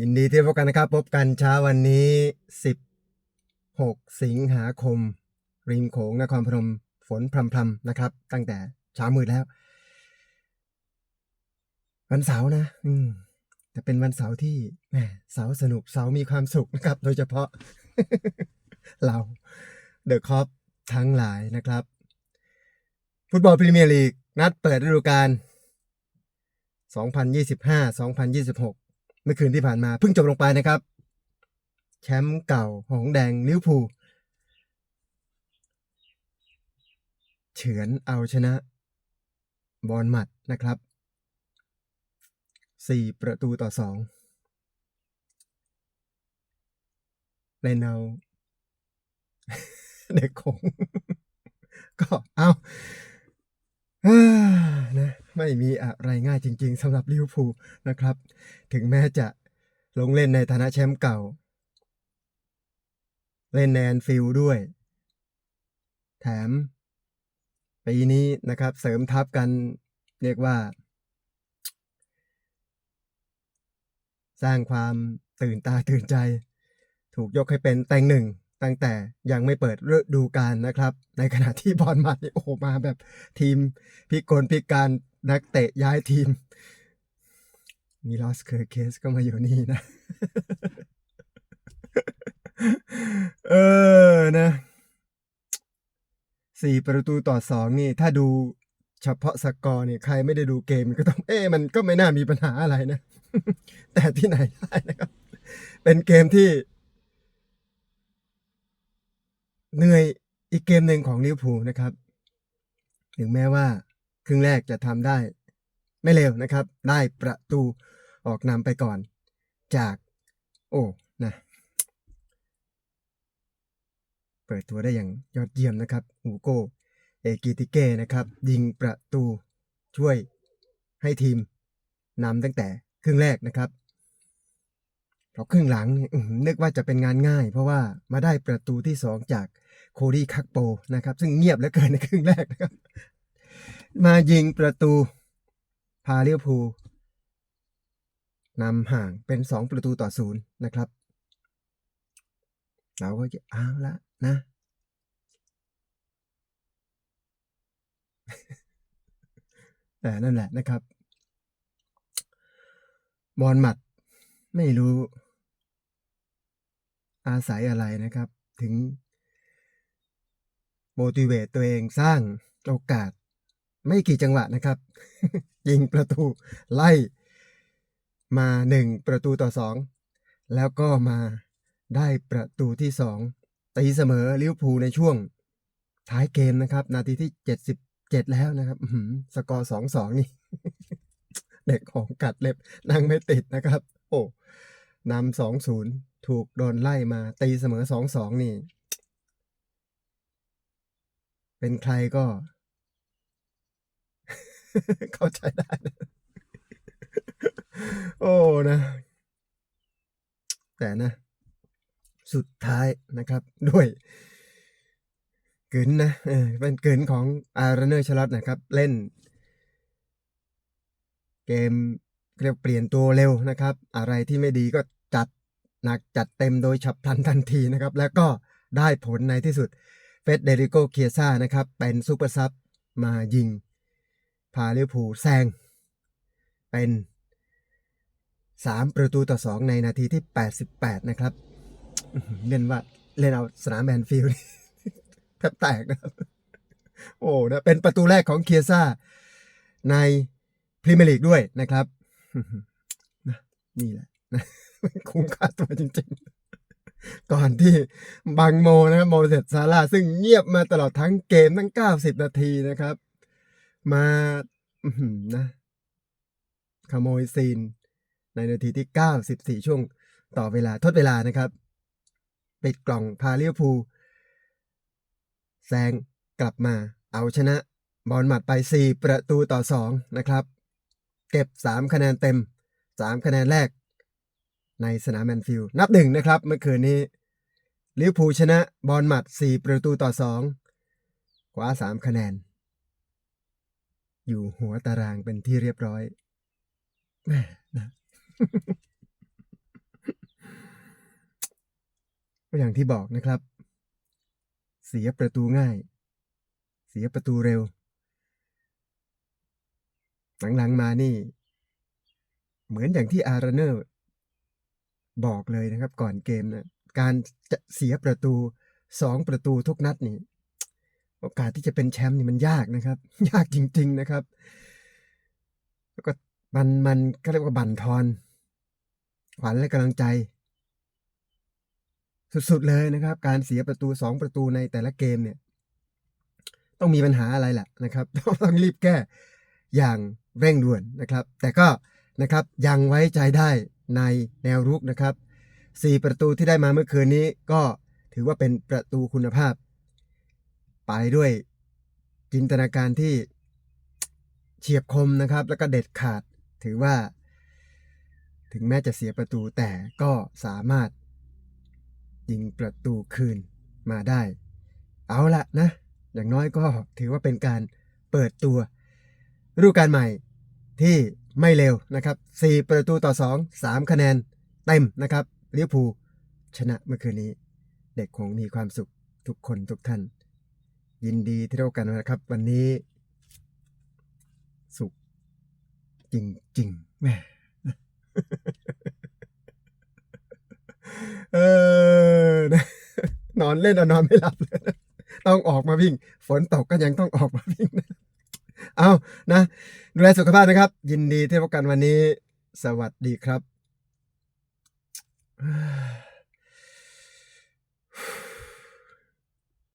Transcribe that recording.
ยินดีที่พบกันนะครับ พบกันเช้าวันนี้ 16 สิงหาคม ริมโขงนครพนมฝนพรำๆนะครับ ตั้งแต่เช้ามืดแล้ว วันเสาร์นะอืมแต่เป็นวันเสาร์ที่แหมเสาร์สนุกเสาร์มีความสุขนะครับ โดยเฉพาะ เราเดอะคอปทั้งหลายนะครับ ฟุตบอลพรีเมียร์ลีก นัดเปิดฤดูกาล2025-2026 เมื่อคืนที่ผ่านมาเพิ่งจบลงไปนะครับ แชมป์เก่าหงแดงลิวพูลเฉือนเอาชนะ บอลหมัดนะครับ 4 ประตูต่อ 2 เลนเอา เด็กคงก็เอาอ ไม่มีอะไรง่ายจริง ๆสำหรับลิเวอร์พูลนะครับ ถึงแม้จะลงเล่นในฐานะแชมป์เก่า เล่นในนฟิลด์ด้วย แถม ปีนี้นะครับ เสริมทัพกันเรียกว่า สร้างความตื่นตาตื่นใจ ถูกยกให้เป็นแตงหนึ่งตั้งแต่ยังไม่เปิดฤดูกาลนะครับ ในขณะที่บอลมัดนี่โอ้มาแบบทีมพิกลพิการ นักเตะย้ายทีมมีลอสเคอร์เคสก็มาอยู่นี่นะ เออนะสี่ประตูต่อสองนี่ ถ้าดูเฉพาะสกอร์เนี่ยใครไม่ได้ดูเกมก็ต้อง เอ๊มันก็ไม่น่ามีปัญหาอะไรนะ แต่ที่ไหนได้นะครับ เป็นเกมที่ เหนื่อยอีกเกมหนึ่งของลิเวอร์พูลนะครับ ถึงแม้ว่า ครึ่งแรกจะทำได้ ไม่เร็วนะครับ ได้ประตูออกนำไปก่อน จาก โอ้นะเปิดตัวได้อย่างยอดเยี่ยมนะครับอูโกเอกิติเก้นะครับ ยิงประตูช่วยให้ทีมนำตั้งแต่ครึ่งแรกนะครับเพราะครึ่งหลังนึกว่าจะเป็นงานง่าย เพราะว่ามาได้ประตูที่สองจากโคดี้คักโปนะครับ ซึ่งเงียบเหลือเกินในครึ่งแรกนะครับ มายิงประตู พาเลียวภูนำห่างเป็นสองประตูต่อศูนย์นะครับ เราก็จะเอาละนะ แต่นั่นแหละนะครับ บอลหมัดไม่รู้ อาศัยอะไรนะครับ ถึง โมติเวตตัวเองสร้างโอกาส ไม่กี่จังหวะนะครับ ยิงประตูไล่มาหนึ่งประตูต่อสองแล้วก็มาได้ประตูที่สองตีเสมอลิเวอร์พูลในช่วงท้ายเกมนะครับ นาทีที่เจ็ดสิบเจ็ดแล้วนะครับสกอร์สองสองนี่ เด็กของกัดเล็บนั่งไม่ติดนะครับ โอ้นำสองศูนย์ถูกโดนไล่มา ตีเสมอสองสองนี่ เป็นใครก็ เข้าใจได้ โอ้นะ แต่นะ สุดท้ายนะครับ ด้วยเกึนนะเออเป็นเกึนของอารเนอร์ชลอตนะครับ เล่น เกมเรียกเปลี่ยนตัวเร็วนะครับ อะไรที่ไม่ดีก็จัดหนักจัดเต็มโดยฉับพลันทันทีนะครับ แล้วก็ได้ผลในที่สุดเฟสเดริโกเคียซ่านะครับ เป็นซูเปอร์ซับมายิง พาลิเวอร์พูลแซงเป็น 3 ประตูต่อ 2 ในนาทีที่ 88 นะครับเล่นว่าเล่นเอาสนามแอนฟิลด์แทบแตกนะครับ โอ้นะเป็นประตูแรกของเคียซ่า ในพรีเมียร์ลีกด้วยนะครับนะนี่แหละนะคุ้มค่าตัวจริงๆ ก่อนที่บังโมนะครับโมเสสซาร่าซึ่งเงียบมาตลอดทั้งเกมทั้ง 90 นาทีนะครับ มาอืนะขโมยซีน ในนาทีที่ 94 ช่วงต่อเวลาทดเวลานะครับ ปิดกล่องพาเลียวภูแซงกลับมาเอาชนะบอลหมัดไป 4 ประตูต่อ 2 นะครับ เก็บ 3 คะแนนเต็ม 3 คะแนนแรก ในสนามแมนฟิลด์นับหนึ่งนะครับ เมื่อคืนนี้ลิเวอร์พูลชนะบอลหมัด 4 ประตูต่อ 2 คว้า 3 คะแนน อยู่หัวตารางเป็นที่เรียบร้อยแม่นะอย่างที่บอกนะครับ เสียประตูง่าย เสียประตูเร็ว หลังๆมานี่ เหมือนอย่างที่อาร์เนอร์ บอกเลยนะครับ ก่อนเกมนะการจะเสียประตูสองประตูทุกนัดนี่ โอกาสที่จะเป็นแชมป์นี่มันยากนะครับ ยากจริง ๆนะครับ แล้วก็มันมันก็เรียกว่าบั่นทอนขวัญและกำลังใจ สุดๆเลยนะครับ การเสียประตูสองประตูในแต่ละเกมเนี่ย ต้องมีปัญหาอะไรแหละนะครับต้องรีบแก้อย่างเร่งด่วนนะครับ แต่ก็นะครับยังไว้ใจได้ในแนวรุกนะครับสี่ประตูที่ได้มาเมื่อคืนนี้ก็ถือว่าเป็นประตูคุณภาพ ไปด้วยจินตนาการที่เฉียบคมนะครับ แล้วก็เด็ดขาดถือว่า ถึงแม้จะเสียประตูแต่ก็สามารถ ยิงประตูคืนมาได้ เอาละนะ อย่างน้อยก็ถือว่าเป็นการเปิดตัวฤดูกาลใหม่ที่ไม่เร็วนะครับ 4 ประตูต่อ 2 3 คะแนนเต็มนะครับลิเวอร์พูลชนะเมื่อคืนนี้ เด็กคงมีความสุขทุกคนทุกท่าน ยินดีที่ได้พบกันนะครับ วันนี้ สุขจริงๆแม่เออนอนเล่นอนอนไม่หลับเลยต้องออกมาวิ่ง ฝนตกก็ยังต้องออกมาวิ่งเอานะ ดูแลสุขภาพนะครับ ยินดีที่พบกันวันนี้ สวัสดีครับ